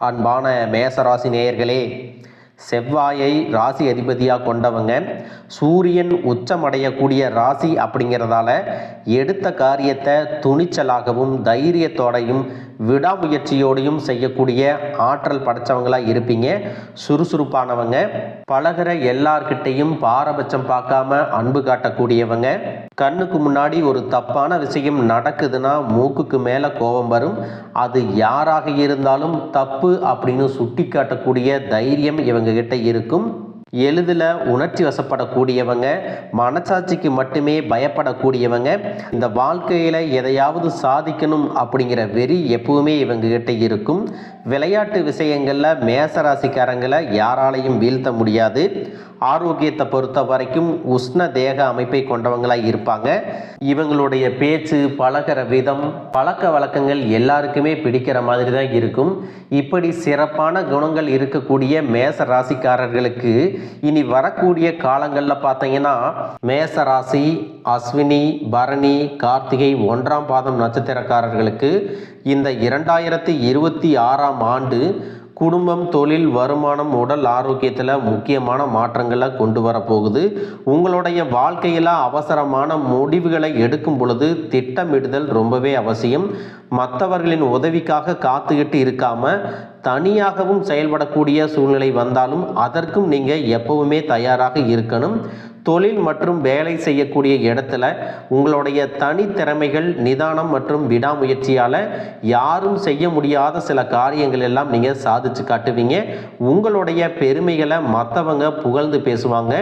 அன்பான மேசராசி நேயர்களே செவ்வாயை ராசி அதிபதியாக கொண்டவங்க சூரியன் உச்சமடையக்கூடிய ராசி அப்படிங்கிறதால எடுத்த காரியத்தை துணிச்சலாகவும் தைரியத்தோடையும் விடாமுயற்சியோடையும் செய்யக்கூடிய ஆற்றல் படைச்சவங்களாக இருப்பீங்க. சுறுசுறுப்பானவங்க பழகிற எல்லார்கிட்டையும் பாரபட்சம் பார்க்காம அன்பு காட்டக்கூடியவங்க. கண்ணுக்கு முன்னாடி ஒரு தப்பான விஷயம் நடக்குதுன்னா மூக்குக்கு மேலே கோபம் வரும். அது யாராக இருந்தாலும் தப்பு அப்படின்னு சுட்டி காட்டக்கூடிய தைரியம் இவங்க கிட்ட இருக்கும். எளிதில் உணர்ச்சி வசப்படக்கூடியவங்க மனசாட்சிக்கு மட்டுமே பயப்படக்கூடியவங்க இந்த வாழ்க்கையில் எதையாவது சாதிக்கணும் அப்படிங்கிற வெறி எப்பவுமே இவங்ககிட்ட இருக்கும். விளையாட்டு விஷயங்களில் மேசராசிக்காரங்களை யாராலையும் வீழ்த்த முடியாது. ஆரோக்கியத்தை பொறுத்த வரைக்கும் உஷ்ண தேக அமைப்பை கொண்டவங்களாக இருப்பாங்க. இவங்களுடைய பேச்சு பழகிற விதம் பழக்க வழக்கங்கள் எல்லாருக்குமே பிடிக்கிற மாதிரி தான் இருக்கும். இப்படி சிறப்பான குணங்கள் இருக்கக்கூடிய மேச ராசிக்காரர்களுக்கு இனி வரக்கூடிய காலங்களில் பார்த்தீங்கன்னா மேச ராசி அஸ்வினி பரணி கார்த்திகை ஒன்றாம் பாதம் நட்சத்திரக்காரர்களுக்கு இந்த இரண்டாயிரத்தி இருபத்தி ஆறாம் ஆண்டு குடும்பம் தொழில் வருமானம் உடல் ஆரோக்கியத்தில் முக்கியமான மாற்றங்களை கொண்டு வரப்போகுது. உங்களுடைய வாழ்க்கையில் அவசரமான முடிவுகளை எடுக்கும் பொழுது திட்டமிடுதல் ரொம்பவே அவசியம். மற்றவர்களின் உதவிக்காக காத்துக்கிட்டு இருக்காம தனியாகவும் செயல்படக்கூடிய சூழ்நிலை வந்தாலும் அதற்கும் நீங்கள் எப்பவுமே தயாராக இருக்கணும். தொழில் மற்றும் வேலை செய்யக்கூடிய இடத்துல உங்களுடைய தனித்திறமைகள் நிதானம் மற்றும் விடாமுயற்சியால் யாரும் செய்ய முடியாத சில காரியங்கள் எல்லாம் நீங்கள் சாதிச்சு காட்டுவீங்க. உங்களுடைய பெருமைகளை மற்றவங்க புகழ்ந்து பேசுவாங்க.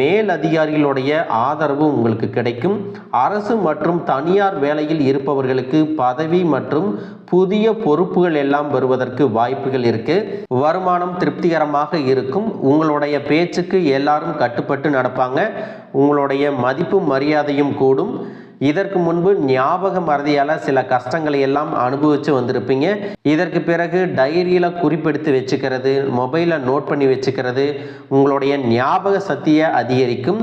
மேல் அதிகாரிகளுடைய ஆதரவு உங்களுக்கு கிடைக்கும். அரசு மற்றும் தனியார் வேலையில் இருப்பவர்களுக்கு பதவி மற்றும் புதிய பொறுப்புகள் எல்லாம் வருவதற்கு வாய்ப்புகள் இருக்கு. வருமானம் திருப்திகரமாக இருக்கும். உங்களுடைய பேச்சுக்கு எல்லாரும் கட்டுப்பட்டு நடப்பாங்க. உங்களுடைய மதிப்பு மரியாதையும் கூடும். இதற்கு முன்பு ஞாபக மறதியால் சில கஷ்டங்களை எல்லாம் அனுபவித்து வந்திருப்பீங்க. இதற்கு பிறகு டைரியில் குறிப்பெடுத்து வச்சுக்கிறது மொபைலில் நோட் பண்ணி வச்சுக்கிறது உங்களுடைய ஞாபக சக்தியை அதிகரிக்கும்.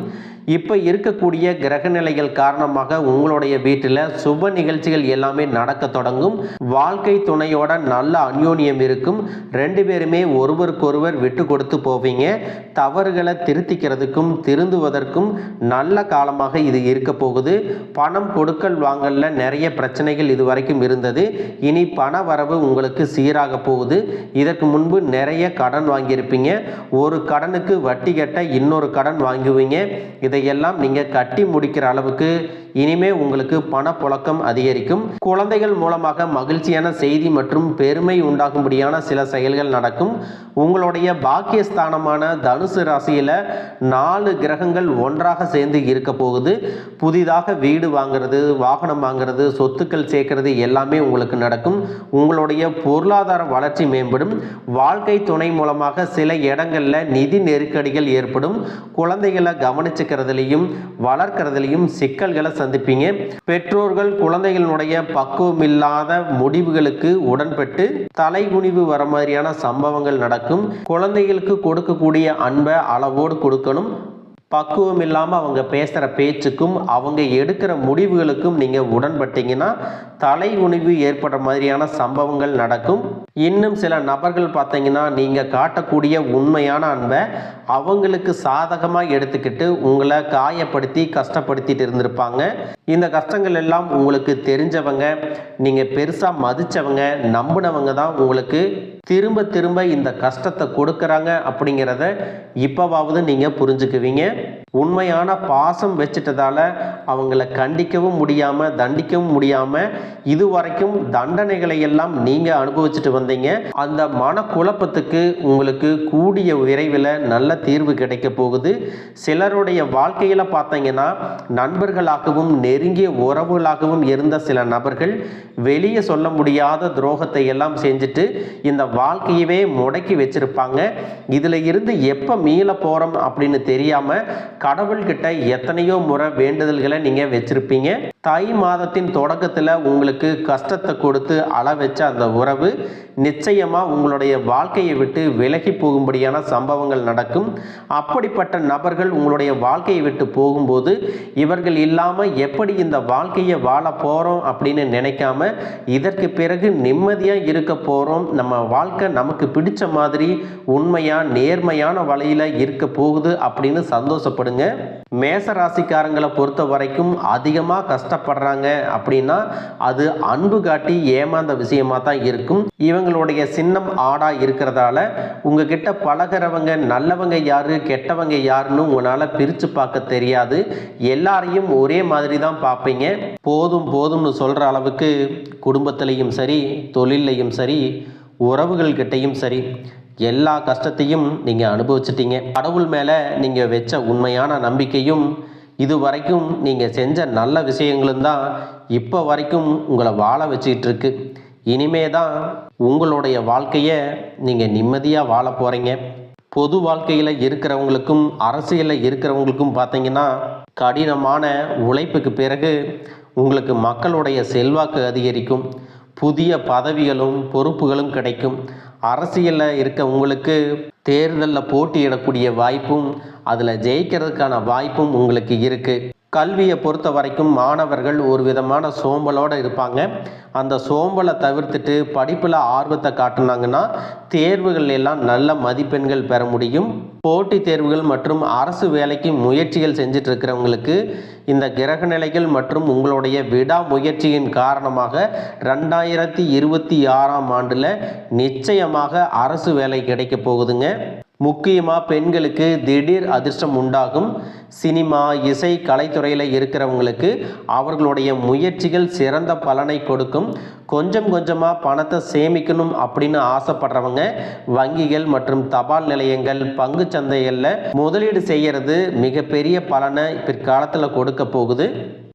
இப்போ இருக்கக்கூடிய கிரகநிலைகள் காரணமாக உங்களுடைய வீட்டில் சுப நிகழ்ச்சிகள் எல்லாமே நடக்க தொடங்கும். வாழ்க்கை துணையோட நல்ல அந்யோன்யம் இருக்கும். ரெண்டு பேருமே ஒருவருக்கொருவர் விட்டு கொடுத்து போவீங்க. தவறுகளை திருத்திக்கிறதுக்கும் திருந்துவதற்கும் நல்ல காலமாக இது இருக்க போகுது. பணம் கொடுக்கல் வாங்கல நிறைய பிரச்சனைகள் இது வரைக்கும் இருந்தது. இனி பண வரவு உங்களுக்கு சீராக போகுது. இதற்கு முன்பு நிறைய கடன் வாங்கியிருப்பீங்க. ஒரு கடனுக்கு வட்டி கட்ட இன்னொரு கடன் வாங்குவீங்க. இதையெல்லாம் நீங்கள் கட்டி முடிக்கிற அளவுக்கு இனிமே உங்களுக்கு பணப்புழக்கம் அதிகரிக்கும். குழந்தைகள் மூலமாக மகிழ்ச்சியான செய்தி மற்றும் பெருமை உண்டாகும்படியான சில செயல்கள் நடக்கும். உங்களுடைய பாக்கியஸ்தானமான தனுசு ராசியில் நாலு கிரகங்கள் ஒன்றாக சேர்ந்து இருக்க போகுது. புதிதாக வீடு வாங்கிறது வாகனம் வாங்கிறது சொத்துக்கள் சேர்க்கறது எல்லாமே உங்களுக்கு நடக்கும். உங்களுடைய பொருளாதார வளர்ச்சி மேம்படும். வாழ்க்கை துணை மூலமாக சில இடங்களில் நிதி நெருக்கடிகள் ஏற்படும். குழந்தைகளை கவனிச்சுக்கிறது வளர்க்கறதுலையும் சிக்கல்களை சந்திப்பீங்க. பெற்றோர்கள் குழந்தைகளுடைய பக்குவம் இல்லாத முடிவுகளுக்கு உடன்பட்டு தலைகுனிவு வர மாதிரியான சம்பவங்கள் நடக்கும். குழந்தைகளுக்கு கொடுக்கக்கூடிய அன்பை அளவோடு கொடுக்கணும். பக்குவம் இல்லாமல் அவங்க பேசுகிற பேச்சுக்கும் அவங்க எடுக்கிற முடிவுகளுக்கும் நீங்கள் உடன்பட்டீங்கன்னா தலை உணிவு ஏற்படுற மாதிரியான சம்பவங்கள் நடக்கும். இன்னும் சில நபர்கள் பார்த்தீங்கன்னா நீங்கள் காட்டக்கூடிய உண்மையான அன்பை அவங்களுக்கு சாதகமாக எடுத்துக்கிட்டு உங்களை காயப்படுத்தி கஷ்டப்படுத்திட்டு இருந்திருப்பாங்க. இந்த கஷ்டங்கள் எல்லாம் உங்களுக்கு தெரிஞ்சவங்க நீங்கள் பெருசாக மதித்தவங்க நம்பினவங்க தான் உங்களுக்கு திரும்ப திரும்ப இந்த கஷ்டத்தை கொடுக்குறாங்க அப்படிங்கிறத இப்போவாவது நீங்கள் புரிஞ்சுக்குவீங்க. உண்மையான பாசம் வச்சிட்டதால அவங்கள கண்டிக்கவும் முடியாமல் தண்டிக்கவும் முடியாமல் இது வரைக்கும் தண்டனைகளை எல்லாம் நீங்கள் அனுபவிச்சுட்டு வந்தீங்க. அந்த மனக்குழப்பத்துக்கு உங்களுக்கு கூடிய விரைவில் நல்ல தீர்வு கிடைக்க போகுது. சிலருடைய வாழ்க்கையில் பார்த்தீங்கன்னா நண்பர்களாகவும் நெருங்கிய உறவுகளாகவும் இருந்த சில நபர்கள் வெளியே சொல்ல முடியாத துரோகத்தை எல்லாம் செஞ்சுட்டு இந்த வாழ்க்கையவே முடக்கி வச்சிருப்பாங்க. இதில் இருந்து எப்போ மீள போகிறோம் அப்படின்னு தெரியாமல் கடவுள்கிட்ட எத்தனையோ முறை வேண்டுதல்களை நீங்கள் வச்சுருப்பீங்க. தை மாதத்தின் தொடக்கத்தில் உங்களுக்கு கஷ்டத்தை கொடுத்து அள வச்ச அந்த உறவு நிச்சயமாக உங்களுடைய வாழ்க்கையை விட்டு விலகி போகும்படியான சம்பவங்கள் நடக்கும். அப்படிப்பட்ட நபர்கள் உங்களுடைய வாழ்க்கையை விட்டு போகும்போது இவர்கள் இல்லாமல் எப்படி இந்த வாழ்க்கையை வாழ போகிறோம் அப்படின்னு நினைக்காம இதற்கு பிறகு நிம்மதியாக இருக்க போகிறோம் நம்ம வாழ்க்கை நமக்கு பிடிச்ச மாதிரி உண்மையாக நேர்மையான வழியில் இருக்க போகுது அப்படின்னு சந்தோஷப்படுங்க. மேச ராசிக்காரங்களை பொறுத்த வரைக்கும் அதிகமாக கஷ்டப்படுறாங்க அப்படின்னா அது அன்பு காட்டி ஏமாந்த விஷயமா தான் இருக்கும். இவங்களுடைய சின்னம் ஆடா இருக்கிறதால உங்ககிட்ட பழகிறவங்க நல்லவங்க யாரு கெட்டவங்க யாருன்னு உங்களால் பிரித்து பார்க்க தெரியாது. எல்லாரையும் ஒரே மாதிரி தான் பார்ப்பீங்க. போதும் போதும்னு சொல்கிற அளவுக்கு குடும்பத்திலையும் சரி தொழிலையும் சரி உறவுகள்கிட்டையும் சரி எல்லா கஷ்டத்தையும் நீங்கள் அனுபவிச்சிட்டீங்க. கடவுள் மேலே நீங்கள் வச்ச உண்மையான நம்பிக்கையும் இது வரைக்கும் நீங்கள் செஞ்ச நல்ல விஷயங்களும் தான் இப்போ வரைக்கும் உங்களை வாழ வச்சுக்கிட்டு இருக்கு இனிமே தான் உங்களுடைய வாழ்க்கையை நீங்கள் நிம்மதியாக வாழ போகிறீங்க பொது வாழ்க்கையில் இருக்கிறவங்களுக்கும் அரசியலில் இருக்கிறவங்களுக்கும் பார்த்தீங்கன்னா கடினமான உழைப்புக்கு பிறகு உங்களுக்கு மக்களுடைய செல்வாக்கு அதிகரிக்கும். புதிய பதவிகளும் பொறுப்புகளும் கிடைக்கும். அரசியலில் இருக்க உங்களுக்கு தேர்தலில் போட்டியிடக்கூடிய வாய்ப்பும் அதில் ஜெயிக்கிறதுக்கான வாய்ப்பும் உங்களுக்கு இருக்குது கல்வியை பொறுத்த வரைக்கும் மாணவர்கள் ஒரு விதமான சோம்பலோடு இருப்பாங்க. அந்த சோம்பலை தவிர்த்துட்டு படிப்பில் ஆர்வத்தை காட்டுனாங்கன்னா தேர்வுகள் எல்லாம் நல்ல மதிப்பெண்கள் பெற முடியும். போட்டித் தேர்வுகள் மற்றும் அரசு வேலைக்கு முயற்சிகள் செஞ்சுட்டு இருக்கிறவங்களுக்கு இந்த கிரக நிலைகள் மற்றும் உங்களுடைய விடாமுயற்சியின் காரணமாக ரெண்டாயிரத்தி இருபத்தி ஆறாம் ஆண்டில் நிச்சயமாக அரசு வேலை கிடைக்க போகுதுங்க. முக்கியமாக பெண்களுக்கு திடீர் அதிர்ஷ்டம் உண்டாகும். சினிமா இசை கலைத்துறையில் இருக்கிறவங்களுக்கு அவர்களுடைய முயற்சிகள் சிறந்த பலனை கொடுக்கும். கொஞ்சம் கொஞ்சமாக பணத்தை சேமிக்கணும் அப்படின்னு ஆசைப்படுறவங்க வங்கிகள் மற்றும் தபால் நிலையங்கள் பங்கு சந்தைகளில் முதலீடு செய்கிறது மிகப்பெரிய பலனை பிற்காலத்தில் கொடுக்க போகுது.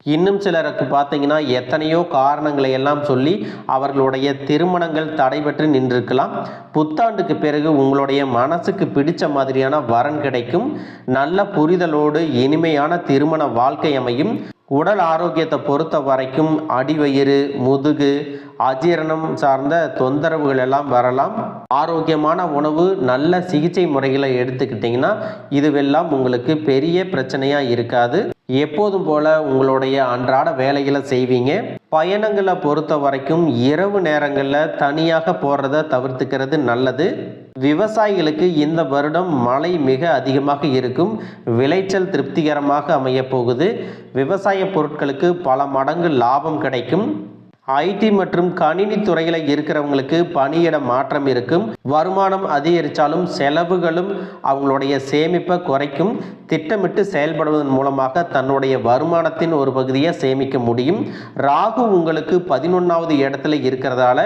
இன்னும் சிலருக்கு பார்த்தீங்கன்னா எத்தனையோ காரணங்களை எல்லாம் சொல்லி அவர்களுடைய திருமணங்கள் தடைபெற்று நின்றிருக்கலாம். புத்தாண்டுக்கு பிறகு உங்களுடைய மனசுக்கு பிடிச்ச மாதிரியான வரன் கிடைக்கும். நல்ல புரிதலோடு இனிமையான திருமண வாழ்க்கை அமையும். உடல் ஆரோக்கியத்தை பொறுத்த வரைக்கும் அடிவயிறு முதுகு அஜீரணம் சார்ந்த தொந்தரவுகள் எல்லாம் வரலாம். ஆரோக்கியமான உணவு நல்ல சிகிச்சை முறைகளை எடுத்துக்கிட்டிங்கன்னா இதுவெல்லாம் உங்களுக்கு பெரிய பிரச்சனையாக இருக்காது. எப்போதும் போல உங்களுடைய அன்றாட வேலைகளை செய்வீங்க. பயணங்களை பொறுத்த வரைக்கும் இரவு நேரங்களில் தனியாக போகிறத தவிர்த்துக்கிறது நல்லது. விவசாயிகளுக்கு இந்த வருடம் மழை மிக அதிகமாக இருக்கும். விளைச்சல் திருப்திகரமாக அமைய போகுது. விவசாய பொருட்களுக்கு பல மடங்கு லாபம் கிடைக்கும். ஐடி மற்றும் கணினி துறையில் இருக்கிறவங்களுக்கு பணியிட மாற்றம் இருக்கும். வருமானம் அதிகரித்தாலும் செலவுகளும் அவங்களுடைய சேமிப்பை குறைக்கும். திட்டமிட்டு செயல்படுவதன் மூலமாக தன்னுடைய வருமானத்தின் ஒரு பகுதியை சேமிக்க முடியும். ராகு உங்களுக்கு பதினொன்றாவது இடத்துல இருக்கிறதால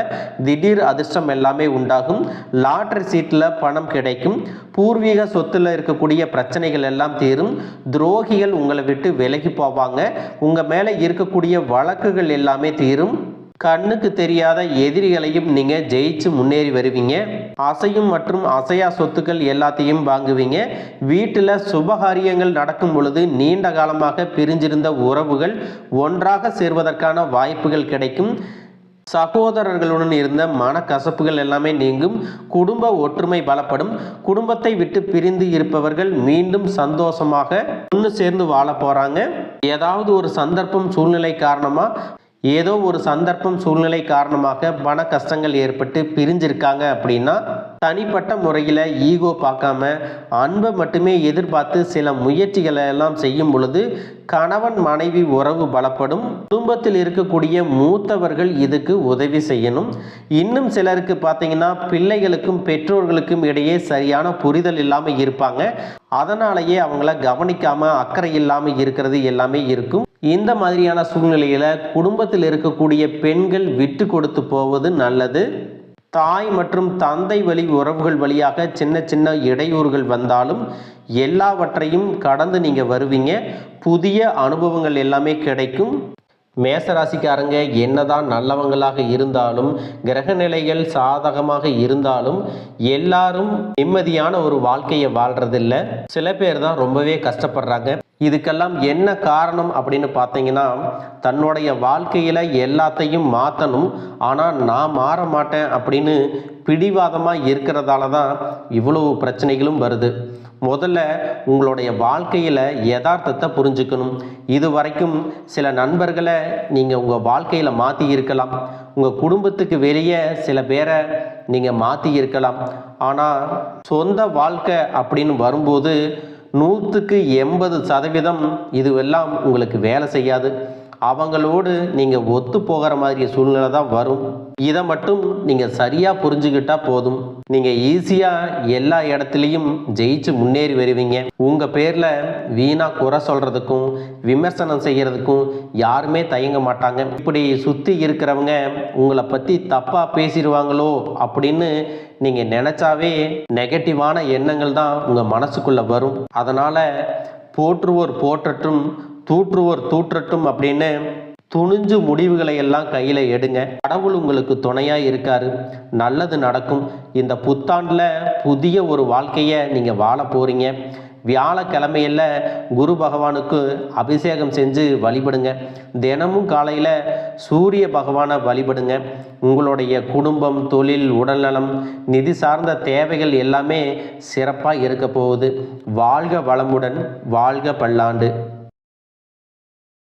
திடீர் அதிர்ஷ்டம் எல்லாமே உண்டாகும். லாட்ரி சீட்டில் பணம் கிடைக்கும். பூர்வீக சொத்துல இருக்கக்கூடிய பிரச்சனைகள் எல்லாம் தீரும். துரோகிகள் உங்களை விட்டு விலகி போவாங்க. உங்கள் மேலே இருக்கக்கூடிய வழக்குகள் எல்லாமே தீரும். கண்ணுக்கு தெரியாத எதிரிகளையும் நீங்கள் ஜெயிச்சு முன்னேறி வருவீங்க. அசையும் மற்றும் அசையா சொத்துக்கள் எல்லாத்தையும் வாங்குவீங்க. வீட்டில் சுபகாரியங்கள் நடக்கும் பொழுது நீண்ட காலமாக பிரிஞ்சிருந்த உறவுகள் ஒன்றாக சேர்வதற்கான வாய்ப்புகள் கிடைக்கும். சகோதரர்களுடன் இருந்த மனக்கசப்புகள் எல்லாமே நீங்கும். குடும்ப ஒற்றுமை பலப்படும். குடும்பத்தை விட்டு பிரிந்து இருப்பவர்கள் மீண்டும் சந்தோஷமாக ஒன்று சேர்ந்து வாழ போறாங்க. ஏதாவது ஒரு சந்தர்ப்பம் சூழ்நிலை காரணமாக ஏதோ ஒரு சந்தர்ப்பம் சூழ்நிலை காரணமாக பண கஷ்டங்கள் ஏற்பட்டு பிரிஞ்சிருக்காங்க அப்படின்னா தனிப்பட்ட முறையில் ஈகோ பார்க்காம அன்பை மட்டுமே எதிர்பார்த்து சில முயற்சிகளை எல்லாம் செய்யும் பொழுது கணவன் மனைவி உறவு பலப்படும். குடும்பத்தில் இருக்கக்கூடிய மூத்தவர்கள் இதுக்கு உதவி செய்யணும். இன்னும் சிலருக்கு பார்த்தீங்கன்னா பிள்ளைகளுக்கும் பெற்றோர்களுக்கும் இடையே சரியான புரிதல் இல்லாமல் இருப்பாங்க. அதனாலேயே அவங்கள கவனிக்காமல் அக்கறை இல்லாமல் இருக்கிறது எல்லாமே இருக்கும். இந்த மாதிரியான சூழ்நிலையில் குடும்பத்தில் இருக்கக்கூடிய பெண்கள் விட்டு கொடுத்து போவது நல்லது. தாய் மற்றும் தந்தை வழி உறவுகள் வழியாக சின்ன சின்ன இடையூறுகள் வந்தாலும் எல்லாவற்றையும் கடந்து நீங்கள் வருவீங்க. புதிய அனுபவங்கள் எல்லாமே கிடைக்கும். மேசராசிக்காரங்க என்னதான் நல்லவங்களாக இருந்தாலும் கிரக நிலைகள் சாதகமாக இருந்தாலும் எல்லாரும் நிம்மதியான ஒரு வாழ்க்கையை வாழ்றதில்ல. சில பேர் தான் ரொம்பவே கஷ்டப்படுறாங்க. இதுக்கெல்லாம் என்ன காரணம் அப்படின்னு பார்த்தீங்கன்னா தன்னுடைய வாழ்க்கையில் எல்லாத்தையும் மாற்றணும் ஆனால் நான் மாற மாட்டேன் அப்படின்னு பிடிவாதமாக இருக்கிறதால தான் இவ்வளவு பிரச்சனைகளும் வருது. முதல்ல உங்களுடைய வாழ்க்கையில் யதார்த்தத்தை புரிஞ்சுக்கணும். இது வரைக்கும் சில நண்பர்களை நீங்கள் உங்கள் வாழ்க்கையில் மாற்றி இருக்கலாம். உங்கள் குடும்பத்துக்கு வெளியே சில பேரை நீங்கள் மாற்றி இருக்கலாம். ஆனால் சொந்த வாழ்க்கை அப்படின்னு வரும்போது நூற்றுக்கு எண்பது சதவீதம் இதுவெல்லாம் உங்களுக்கு வேலை செய்யாது. அவங்களோடு நீங்கள் ஒத்து போகிற மாதிரி சூழ்நிலை தான் வரும். இதை மட்டும் நீங்கள் சரியாக புரிஞ்சுக்கிட்டா போதும். நீங்கள் ஈஸியாக எல்லா இடத்துலையும் ஜெயிச்சு முன்னேறி வருவீங்க. உங்கள் பேரில் வீணாக குறை சொல்கிறதுக்கும் விமர்சனம் செய்கிறதுக்கும் யாருமே தயங்க மாட்டாங்க. இப்படி சுற்றி இருக்கிறவங்க உங்களை பற்றி தப்பாக பேசிடுவாங்களோ அப்படின்னு நீங்கள் நினச்சாவே நெகட்டிவான எண்ணங்கள் தான் உங்கள் மனசுக்குள்ளே வரும். அதனால் போற்றுவோர் போற்றட்டும் தூற்றுவோர் தூற்றட்டும் அப்படின்னு துணிஞ்சு முடிவுகளை எல்லாம் கையில் எடுங்க. கடவுள் உங்களுக்கு துணையாக இருக்காரு. நல்லது நடக்கும். இந்த புத்தாண்டில் புதிய ஒரு வாழ்க்கையை நீங்கள் வாழ போகிறீங்க வியாழக்கிழமையில் குரு பகவானுக்கு அபிஷேகம் செஞ்சு வழிபடுங்க. தினமும் காலையில் சூரிய பகவானை வழிபடுங்க. உங்களுடைய குடும்பம் தொழில் உடல்நலம் நிதி சார்ந்த தேவைகள் எல்லாமே சிறப்பாக இருக்க போகுது. வாழ்க வளமுடன் வாழ்க பல்லாண்டு.